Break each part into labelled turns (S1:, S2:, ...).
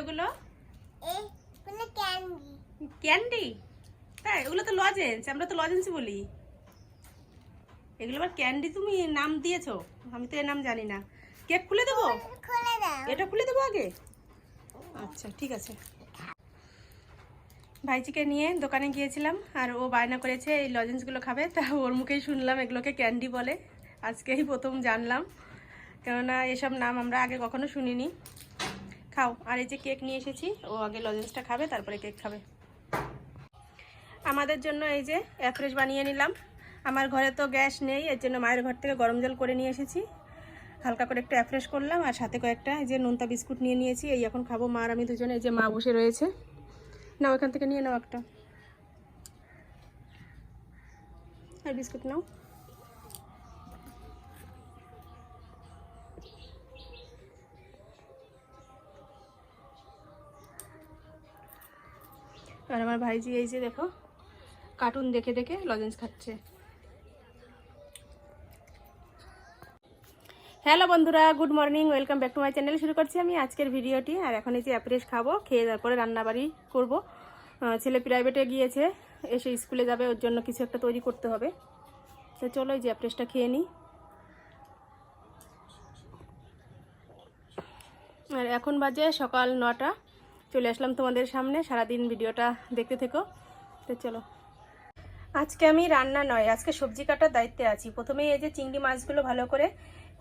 S1: ওগুলো?
S2: ক্যান্ডি
S1: তাই ওগুলো তো লজেন্স আমরা তো লজেন্স বলি। এগুলো আবার ক্যান্ডি তুমি নাম দিয়েছ আমি তো এর নাম জানি না। কেক খুলে দেবো?
S2: খুলে
S1: এটা খুলে দেবো আগে? আচ্ছা ঠিক আছে। ভাইজিকে নিয়ে দোকানে গিয়েছিলাম আর ও বায়না করেছে এই লজেন্সগুলো খাবে। তা ওর মুখেই শুনলাম এগুলোকে ক্যান্ডি বলে। আজকেই প্রথম জানলাম। কেননা এসব নাম আমরা আগে কখনো শুনিনি। খাও। আর এই যে কেক নিয়ে এসেছি, ও আগে লজেন্সটা খাবে, তারপরে কেক খাবে। আমাদের জন্য এই যে অ্যাফ্রেশ বানিয়ে নিলাম। আমার ঘরে তো গ্যাস নেই, এর জন্য মায়ের ঘর থেকে গরম জল করে নিয়ে এসেছি। হালকা করে একটু অ্যাফ্রেশ করলাম, আর সাথে কয়েকটা এই যে নোনতা বিস্কুট নিয়ে নিয়েছি। এই এখন খাব মা আর আমি দুজনে, এই যে মা বসে রয়েছে। নাও, এখান থেকে নিয়ে নাও একটা। আর বিস্কুট নাও। আর আমার ভাইজি এই যে দেখো কার্টুন দেখে দেখে লজেন্স খাচ্ছে। হ্যালো বন্ধুরা good morning welcome back to my channel শুরু করছি আমি আজকের ভিডিওটি। আর এখন এই যে অ্যাপ্রেস খাব, খেয়ে তারপরে রান্নাবাড়ি করব। ছেলে প্রাইভেটে গিয়েছে, এসে স্কুলে যাবে, ওর জন্য কিছু একটা তৈরি করতে হবে। তো চলো এই যে অ্যাপ্রেসটা খেয়ে নিই। আর এখন বাজে সকাল নটা। চলে আসলাম তোমাদের সামনে। সারাদিন ভিডিওটা দেখতে থেকো। তো চলো। আজকে আমি রান্না নয়, আজকে সবজি কাটার দায়িত্বে আছি। প্রথমেই এই যে চিংড়ি মাছগুলো ভালো করে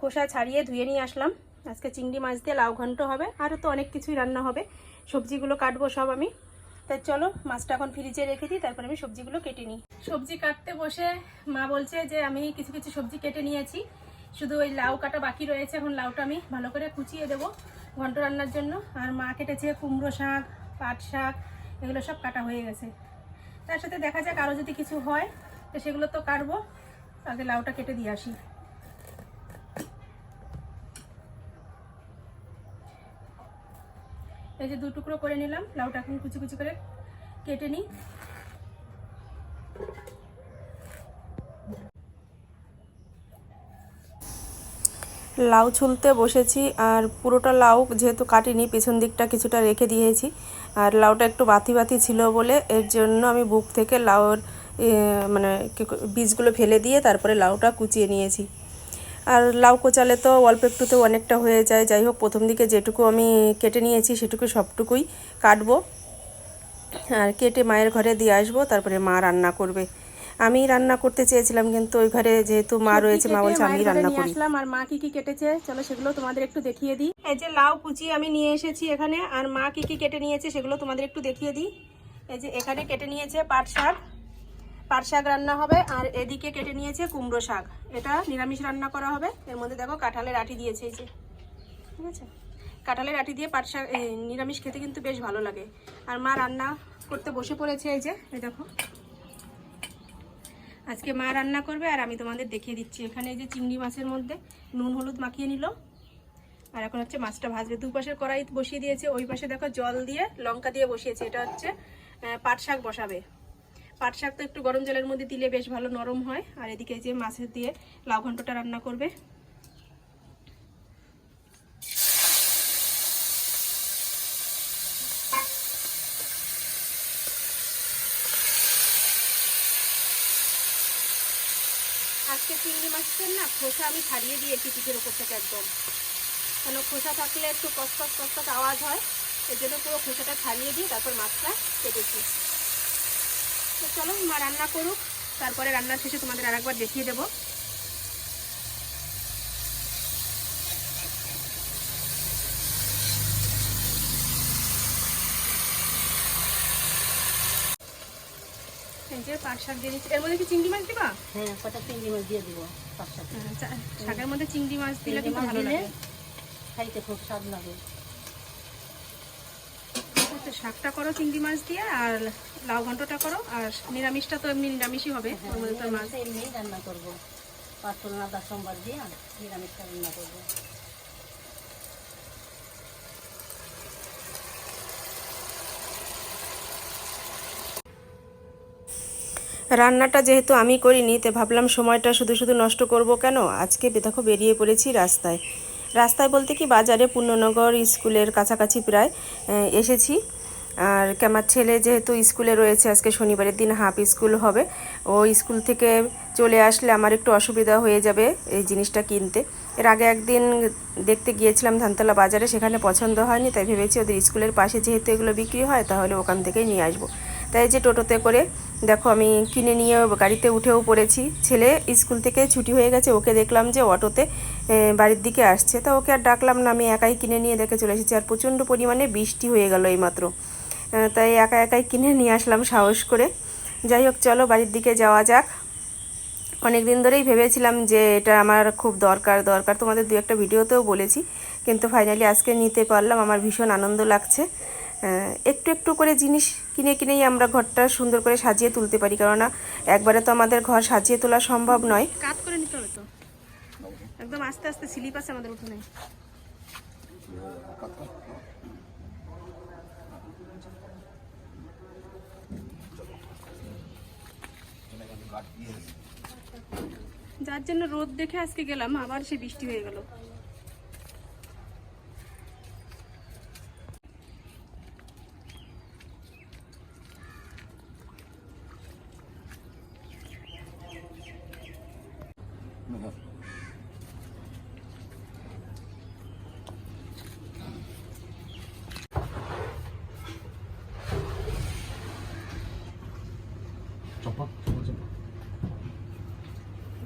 S1: খোসা ছাড়িয়ে ধুয়ে নিয়ে আসলাম। আজকে চিংড়ি মাছ দিয়ে লাউ ঘন্ট হবে, আরও তো অনেক কিছুই রান্না হবে। সবজিগুলো কাটবো সব আমি। তাই চলো, মাছটা এখন ফ্রিজে রেখে দিই, তারপরে আমি সবজিগুলো কেটে নিই। সবজি কাটতে বসে মা বলছে যে, আমি কিছু কিছু সবজি কেটে নিয়েছি। শুধু ওই লাউ কাটা বাকি রয়েছে, এখন লাউটা আমি ভালো করে কুচিয়ে দেবো। ঘন্ট রান্নার জন্য। আর মা কেটেছে কুমড়ো শাক, পাট শাক, এগুলো সব কাটা হয়ে গেছে। তার সাথে দেখা যাক আরও যদি কিছু হয়, তো সেগুলো তো কাটবো। আগে লাউটা কেটে দিয়ে আসি। এই যে দু টুকরো করে নিলাম, লাউটা এখন কুচি কুচি করে কেটে নিই। লাউ ছুলতে বসেছি আর পুরোটা লাউ যেহেতু কাটিনি, পেছন দিকটা কিছুটা রেখে দিয়েছি। আর লাউটা একটু বাতি বাতি ছিল বলে এর জন্য আমি বুক থেকে লাউর মানে বীজগুলো ফেলে দিয়ে তারপরে লাউটা কুচিয়ে নিয়েছি। আর লাউ কোচালে তো অল্প একটুতে অনেকটা হয়ে যায়। যাই হোক, প্রথম দিকে যেটুকু আমি কেটে নিয়েছি সেটুকু সবটুকুই কাটবো। আর কেটে মায়ের ঘরে দিয়ে আসব, তারপরে মা রান্না করবে। আমি রান্না করতে চেয়েছিলাম কিন্তু ওই ঘরে যেহেতু মা রয়েছে মা বলছে আমি রান্না করি। আসলাম আর মা কি কি কেটেছে? চলো সেগুলো তোমাদের একটু দেখিয়ে দিই। এই যে লাউ কুচি আমি নিয়ে এসেছি এখানে আর মা কি কি কেটে নিয়েছে সেগুলো তোমাদের একটু দেখিয়ে দিই। এই যে এখানে কেটে নিয়েছে পাট শাক পাট শাক রান্না হবে আর এদিকে কেটে নিয়েছে কুমড়ো শাক। এটা নিরামিষ রান্না করা হবে। এর মধ্যে দেখো কাঁঠালের আটি দিয়েছে এই যে। ঠিক আছে? কাঁঠালের আটি দিয়ে পাট শাক নিরামিষ খেতে কিন্তু বেশ ভালো লাগে। আর মা রান্না করতে বসে পড়েছে এই যে এই দেখো। আজকে মা রান্না করবে আর আমি তোমাদের দেখিয়ে দিচ্ছি। এখানে এই যে চিংড়ি মাছের মধ্যে নুন, হলুদ মাখিয়ে নিল। আর এখন হচ্ছে মাছটা ভাজবে। দুপাশের কড়াই বসিয়ে দিয়েছে। ওই পাশে দেখো জল দিয়ে লঙ্কা দিয়ে বসিয়েছে। এটা হচ্ছে পাট শাক বসাবে। পাট শাক তো একটু গরম জলের মধ্যে দিলে বেশ ভালো নরম হয়। আর এদিকে যে মাছের দিয়ে লাউ ঘন্টটা রান্না করবে আজকে মাছের না? খোসা আমি ছাড়িয়ে দিয়েছি পিঠের ওপর থেকে একদম। কেন খোসা থাকলে একটু কসকস কসকস আওয়াজ হয়। এর জন্য পুরো খোসাটা ছাড়িয়ে দিয়ে তারপর মাছটা কেটেছি। তো চলো মা রান্না করুক। তারপরে রান্নার শেষে তোমাদের আরেকবার দেখিয়ে দেবো। যে পাট শাক দিয়ে দিচ্ছি। এর মধ্যে কি চিংড়ি মাছ দিবা?
S3: হ্যাঁ কটা চিংড়ি মাছ দিয়ে দিব সাত
S1: হ্যাঁ, শাকের মধ্যে চিংড়ি মাছ দিলে কিন্তু ভালো লাগে।
S3: খাইতে খুব স্বাদ লাগে।
S1: শাকটা করো চিংড়ি মাছ দিয়ে আর লাউ ঘন্টটা করো আর নিরামিষটা তো এমনি নিরামিষই হবে
S3: হ্যাঁ
S1: ওর মধ্যে তো মাছ।
S3: এমনি রান্না করব। পাঁচ ফোড়ন আদা সোমবার দিয়ে নিরামিষটা রান্না করব।
S1: রান্নাটা যেহেতু আমি করিনি, তো ভাবলাম সময়টা শুধু শুধু নষ্ট করব কেন? আজকে দেখো বেরিয়ে পড়েছি রাস্তায়। রাস্তায় বলতে কি, বাজারে পূর্ণনগর স্কুলের কাছাকাছি প্রায় এসেছি। আর আমার ছেলে যেহেতু স্কুলে রয়েছে, আজকে শনিবারের দিন হাফ স্কুল হবে। ও স্কুল থেকে চলে আসলে আমার একটু অসুবিধা হয়ে যাবে এই জিনিসটা কিনতে। এর আগে একদিন দেখতে গিয়েছিলাম ধানতলা বাজারে, সেখানে পছন্দ হয়নি, তাই ভেবেছি ওদের স্কুলের পাশে যেহেতু এগুলো বিক্রি হয়, তাহলে ওখান থেকেই নিয়ে আসব। তাই যে টোটোতে করে দেখো, আমি কিনে নিয়ে গাড়িতে উঠেও পড়েছি। ছেলে স্কুল থেকে ছুটি হয়ে গেছে, ওকে দেখলাম যে অটোতে বাড়ির দিকে আসছে। তা ওকে আর ডাকলাম না, আমি একাই কিনে নিয়ে দেখে চলে এসেছি। আর প্রচণ্ড পরিমাণে বৃষ্টি হয়ে গেল এইমাত্র। তাই একা একাই কিনে নিয়ে আসলাম সাহস করে। যাই হোক, চলো বাড়ির দিকে যাওয়া যাক। অনেক দিন ধরেই ভেবেছিলাম যে এটা আমার খুব দরকার দরকার। তোমাদের দু একটা ভিডিওতেও বলেছি, কিন্তু ফাইনালি আজকে নিতে পারলাম। আমার ভীষণ আনন্দ লাগছে। একটু একটু করে জিনিস কিনে কিনেই আমরা ঘরটা সুন্দর করে সাজিয়ে তুলতে পারি। কেননা একবারে তো আমাদের ঘর সাজিয়ে তোলা সম্ভব নয়। কাজ করে নিতে হবে তো। একদম আস্তে আস্তে স্লিপ আছে আমাদের উঠোনে যার জন্য রোদ দেখে আজকে গেলাম, আবার সে বৃষ্টি হয়ে গেল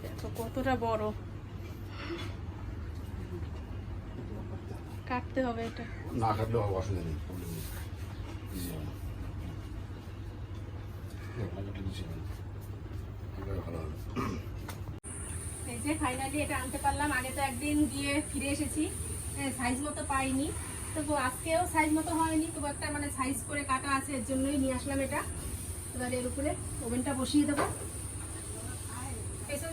S1: দেখো কতটা বড়? কাটতে হবে এটা।
S4: না কাটলেও হবে, অসুবিধা নেই হবে। কাটলে।
S1: এই যে ফাইনালি এটা আনতে পারলাম। আগে তো একদিন গিয়ে ফিরে এসেছি। সাইজ মতো পাইনি। তবু আজকেও সাইজ মতো হয়নি। তবু একটা মানে সাইজ করে কাটা আছে এর জন্যই নিয়ে আসলাম এটা। এবার এর উপরে ওভেনটা বসিয়ে দেবো।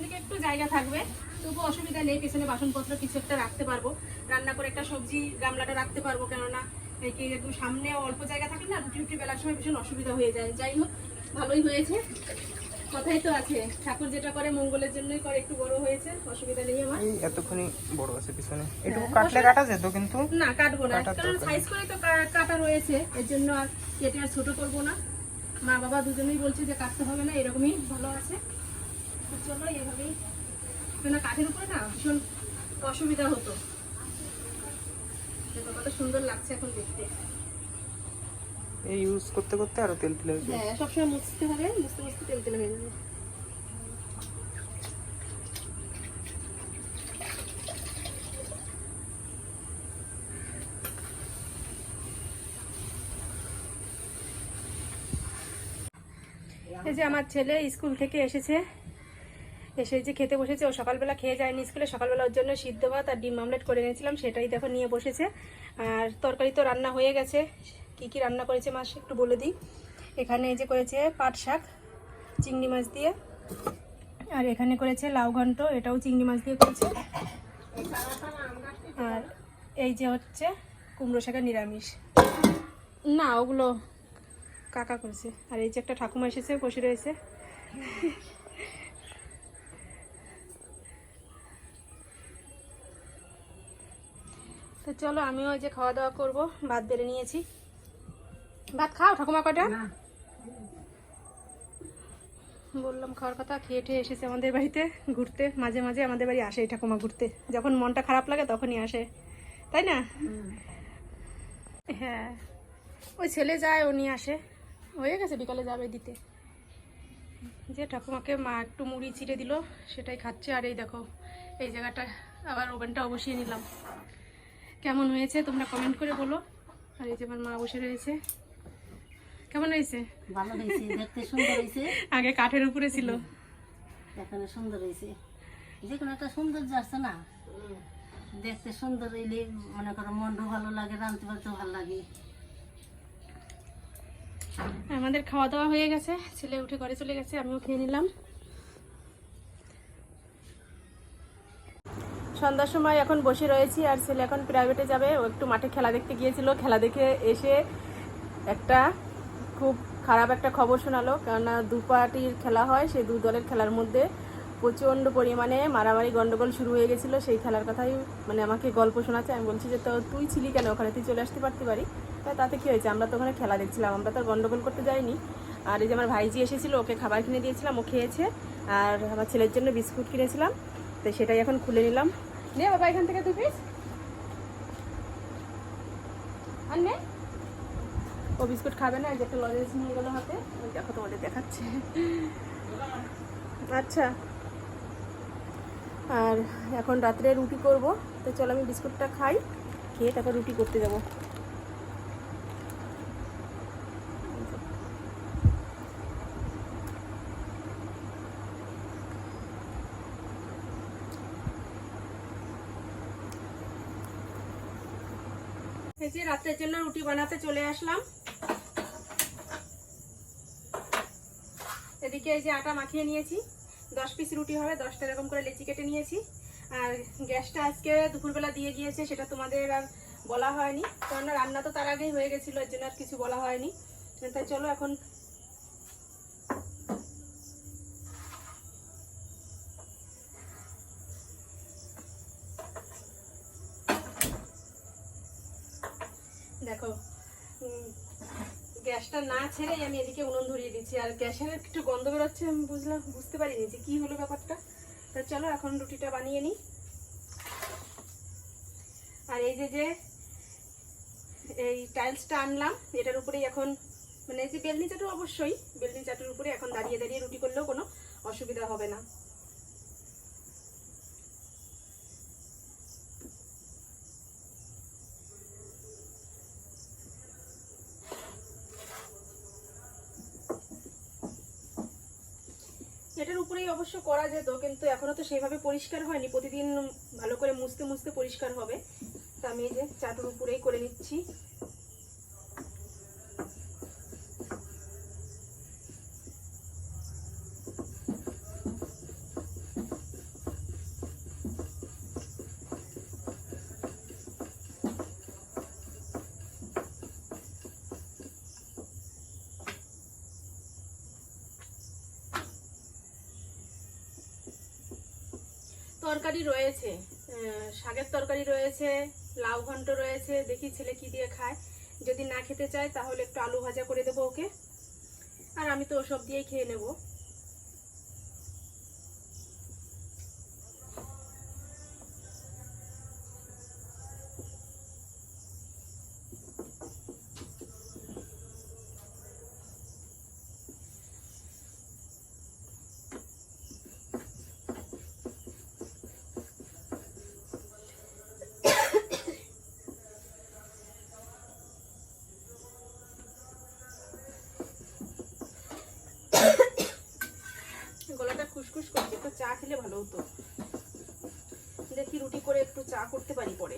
S1: দিকে একটু জায়গা থাকবে তবু অসুবিধা নেই পেছনে বাসনপত্র কিছু একটা রাখতে পারব। রান্না করে একটা সবজি গামলাটা রাখতে পারব কেননা এই কি একটু সামনে অল্প জায়গা থাকে না রুটি রুটি বেলার সময় ভীষণ অসুবিধা হয়ে যায়। যাই হোক ভালোই হয়েছে। কথাই তো আছে ঠাকুর যেটা করে মঙ্গলের জন্যই করে একটু বড় হয়েছে অসুবিধা নেই আমার।
S5: এই এতক্ষণই বড় আছে পিছনে। একটু
S1: হ্যাঁ,
S5: কাটলে কাটা যেত কিন্তু
S1: না কাটবো না কারণ সাইজ করে তো কাটা রয়েছে এর জন্য আর কেটে আর ছোট করব না। মা বাবা দুজনেই বলছে যে কাটতে হবে না এরকমই ভালো আছে। তো চলো এভাবেই। কেন কাঠের উপরে না ভীষণ অসুবিধা হতো। দেখো কত সুন্দর লাগছে এখন দেখতে।
S5: এই ইউজ করতে করতে আরও তেল তেল হয়ে।
S1: হ্যাঁ সবসময় মুছতে হবে মুছতে মুছতে তেল তেল হয়ে যাবে। এই যে আমার ছেলে স্কুল থেকে এসেছে। এসে যে খেতে বসেছে, ও সকালবেলা খেয়ে যায়নি স্কুলে, সকালবেলা ওর জন্য সিদ্ধ ভাত আর ডিম আমলেট করে নিয়েছিলাম সেটাই দেখো নিয়ে বসেছে। আর তরকারি তো রান্না হয়ে গেছে। কি কি রান্না করেছে মাস একটু বলে দিই। এখানে এই যে করেছে পাট শাক, চিংড়ি মাছ দিয়ে, আর এখানে করেছে লাউ ঘন্ট, এটাও চিংড়ি মাছ দিয়ে করেছে। আর এই যে হচ্ছে কুমড়ো শাকের নিরামিষ। না, ওগুলো কাকা করেছে। আর এই যে একটা ঠাকুমা এসেছে, বসে রয়েছে। তো চলো আমিও ওই যে খাওয়া দাওয়া করব। ভাত বেড়ে নিয়েছি। ভাত খাও ঠাকুমা কটা বললাম খাওয়ার কথা খেয়ে ঠেয়ে এসেছে আমাদের বাড়িতে ঘুরতে। মাঝে মাঝে আমাদের বাড়ি আসে এই ঠাকুমা ঘুরতে। যখন মনটা খারাপ লাগে তখনই আসে। তাই না? হ্যাঁ। ওই ছেলে যায় নিয়ে আসে। হয়ে গেছে বিকালে যাবে দিতে। যে ঠাকুমাকে মা একটু মুড়ি ছিঁড়ে দিল সেটাই খাচ্ছে। আর এই দেখো এই জায়গাটা আবার ওভেনটা বসিয়ে নিলাম। কেমন হয়েছে তোমরা কমেন্ট করে বলো। আর এই যে আমার মা বসে রয়েছে। কেমন হয়েছে?
S3: ভালো হয়েছে দেখতে সুন্দর হয়েছে।
S1: আগে কাঠের উপরে ছিল।
S3: এখানে সুন্দর হয়েছে। যে কোনো একটা সৌন্দর্য আছে না? দেখতে সুন্দর হইলে মনে করো মনও ভালো লাগে রাঁধতে পারতেও ভালো লাগে।
S1: আমাদের খাওয়া দাওয়া হয়ে গেছে। ছেলে উঠে ঘরে চলে গেছে আমিও খেয়ে নিলাম। সন্ধ্যার সময় এখন বসে রয়েছি আর ছেলে এখন প্রাইভেটে যাবে। ও একটু মাঠে খেলা দেখতে গিয়েছিল। খেলা দেখে এসে একটা খুব খারাপ একটা খবর শোনালো। কেননা দু পার্টির খেলা হয়, সেই দু দলের খেলার মধ্যে প্রচণ্ড পরিমাণে মারামারি গন্ডগোল শুরু হয়ে গেছিল। সেই খেলার কথাই মানে আমাকে গল্প শোনাচ্ছে। আমি বলছি যে, তো তুই ছিলি কেন? ওখানে তুই চলে আসতে পারতে পারি? তা তাতে কী হয়েছে? আমরা তো ওখানে খেলা দেখছিলাম। আমরা তো গন্ডগোল করতে যাইনি। আর এই যে আমার ভাইজি এসেছিল, ওকে খাবার কিনে দিয়েছিলাম। ও খেয়েছে। আর আমার ছেলের জন্য বিস্কুট কিনেছিলাম। তো সেটাই এখন খুলে নিলাম। নে বাবা, এখান থেকে তুই পিস আর নে। ও বিস্কুট খাবে না যে একটা লজেন্স নিয়ে গেলো হাতে। দেখো তোমাদের দেখাচ্ছে। আচ্ছা। আর এখন রাত্রে রুটি করব। তো চলো আমি বিস্কুটটা খাই, খেয়ে তারপর রুটি করতে যাব। এই যে রাত্রের জন্য রুটি বানাতে চলে আসলাম। এদিকে এই যে আটা মাখিয়ে নিয়েছি। দশ পিস রুটি হবে, দশটা এরকম করে লেচি কেটে নিয়েছি। আর গ্যাসটা আজকে দুপুরবেলা দিয়ে গিয়েছে, সেটা তোমাদের আর বলা হয়নি। কারণ রান্না তো তার আগেই হয়ে গেছিল, এর জন্য আর কিছু বলা হয়নি। তাই চলো এখন দেখো গ্যাসটা না ছেড়েই আমি এদিকে উনুন ধরিয়ে দিচ্ছি। আর গ্যাসের একটু গন্ধ বেরোচ্ছে, আমি বুঝলাম, বুঝতে পারিনি যে কি হলো ব্যাপারটা। তা চলো, এখন রুটিটা বানিয়ে নিই। আর এই যে যে, এই টাইলসটা আনলাম, এটার উপরেই এখন মানে এই যে বেলনি চাটু অবশ্যই, বেলনি চাটুর উপরে এখন দাঁড়িয়ে দাঁড়িয়ে রুটি করলেও কোনো অসুবিধা হবে না। এটার উপরেই অবশ্য করা যেত, কিন্তু এখনও তো সেইভাবে পরিষ্কার হয়নি। প্রতিদিন ভালো করে মুছতে মুছতে পরিষ্কার হবে। তা আমি এই যে চাটুর উপরেই করে নিচ্ছি। তরকারি রয়েছে শাকের তরকারি রয়েছে, লাউ ঘন্ট রয়েছে, দেখি ছেলে কি দিয়ে খায়। যদি না খেতে চায় তাহলে একটু আলু ভাজা করে দেবো ওকে। আর আমি তো ওসব দিয়েই খেয়ে নেব। খুসখুস করছে, একটু চা খেলে ভালো হতো। দেখি রুটি করে একটু চা করতে পারি পরে।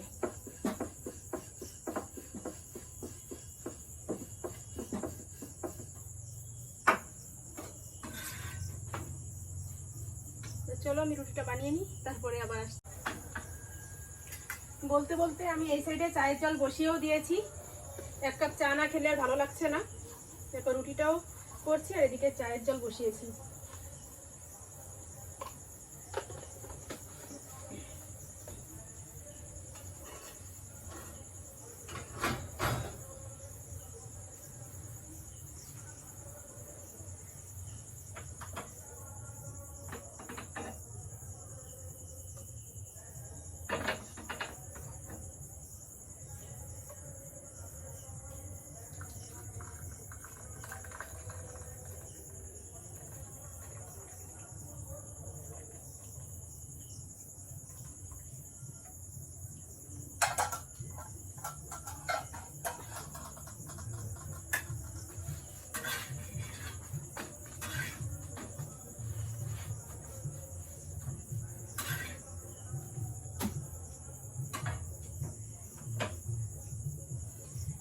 S1: চলো আমি রুটিটা বানিয়ে নিই, তারপরে আবার আসছি। বলতে বলতে আমি এই সাইডে চায়ের জল বসিয়েও দিয়েছি। এক কাপ চা না খেলে আর ভালো লাগছে না। দেখো রুটিটাও করছি আর এদিকে চায়ের জল বসিয়েছি।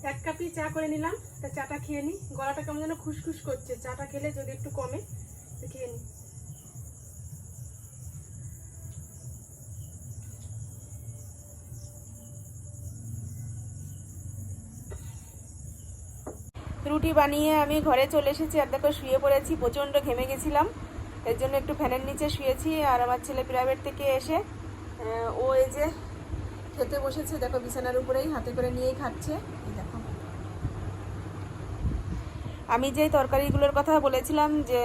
S1: এক কাপই চা করে নিলাম। তা চাটা খেয়ে নিই গলাটা কেমন যেন খুসখুস করছে। চাটা খেলে যদি একটু কমে খেয়ে নিই রুটি বানিয়ে আমি ঘরে চলে এসেছি আর দেখো শুয়ে পড়েছি, প্রচণ্ড ঘেমে গেছিলাম।
S6: এর জন্য একটু ফ্যানের নিচে শুয়েছি আর আমার ছেলে প্রাইভেট থেকে এসে ও এই যে খেতে বসেছে, দেখো বিছানার উপরেই হাতে করে নিয়েই খাচ্ছে। দেখো। আমি যে তরকারিগুলোর কথা বলেছিলাম যে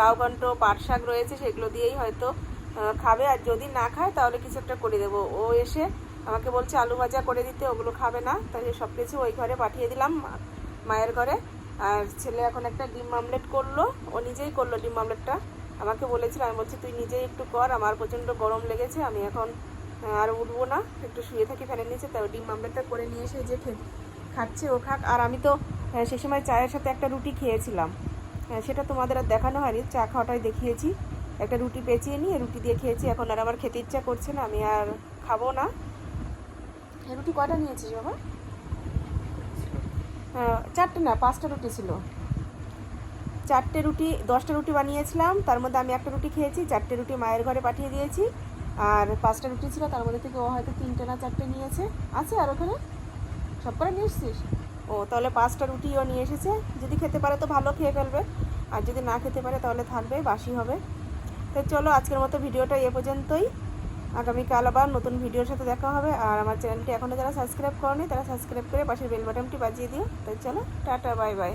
S6: লাউ ঘন্ট, পাট শাক রয়েছে, সেগুলো দিয়েই হয়তো খাবে। আর যদি না খায়, তাহলে কিছু একটা করে দেবো। ও এসে আমাকে বলছে, আলু ভাজা করে দিতে, ওগুলো খাবে না। তাই সব কিছু ওই ঘরে পাঠিয়ে দিলাম মায়ের ঘরে। আর ছেলে এখন একটা ডিম আমলেট করল। ও নিজেই করল ডিম আমলেটটা। আমাকে বলেছিল, আমি বলছি, তুই নিজেই একটু কর, আমার প্রচণ্ড গরম লেগেছে, আমি এখন আর উঠবো না একটু শুয়ে থাকি ফ্যানের নিচে তাই ডিম আমলেটটা করে নিয়ে এসে যে খাচ্ছে ও খাক। আর আমি তো সে সময় চায়ের সাথে একটা রুটি খেয়েছিলাম। হ্যাঁ, সেটা তোমাদের আর দেখানো হয়নি চা খাওয়াটাই দেখিয়েছি। একটা রুটি পেঁচিয়ে নিয়ে রুটি দিয়ে খেয়েছি এখন আর আমার খেতে ইচ্ছা করছে না আমি আর খাব না। রুটি কয়টা নিয়েছিস বাবা? চারটে না পাঁচটা রুটি ছিল। চারটে রুটি দশটা রুটি বানিয়েছিলাম তার মধ্যে আমি একটা রুটি খেয়েছি চারটে রুটি মায়ের ঘরে পাঠিয়ে দিয়েছি। আর পাঁচটা রুটি ছিল, তার মধ্যে থেকে ও হয়তো তিনটে না চারটে নিয়েছে। আছে আর ওখানে? সব করে নিয়ে এসছিস? ও, তাহলে পাঁচটা রুটিও নিয়ে এসেছে। যদি খেতে পারে তো ভালো খেয়ে ফেলবে। আর যদি না খেতে পারে তাহলে থাকবে, বাসি হবে। তো চলো, আজকের মতো ভিডিওটা এ পর্যন্তই। আগামীকাল আবার নতুন ভিডিওর সাথে দেখা হবে। আর আমার চ্যানেলটি এখনও যারা সাবস্ক্রাইব করনি, তারা সাবস্ক্রাইব করে পাশের বেল বাটনটি বাজিয়ে দিও। তাই চলো, টাটা, বাই বাই।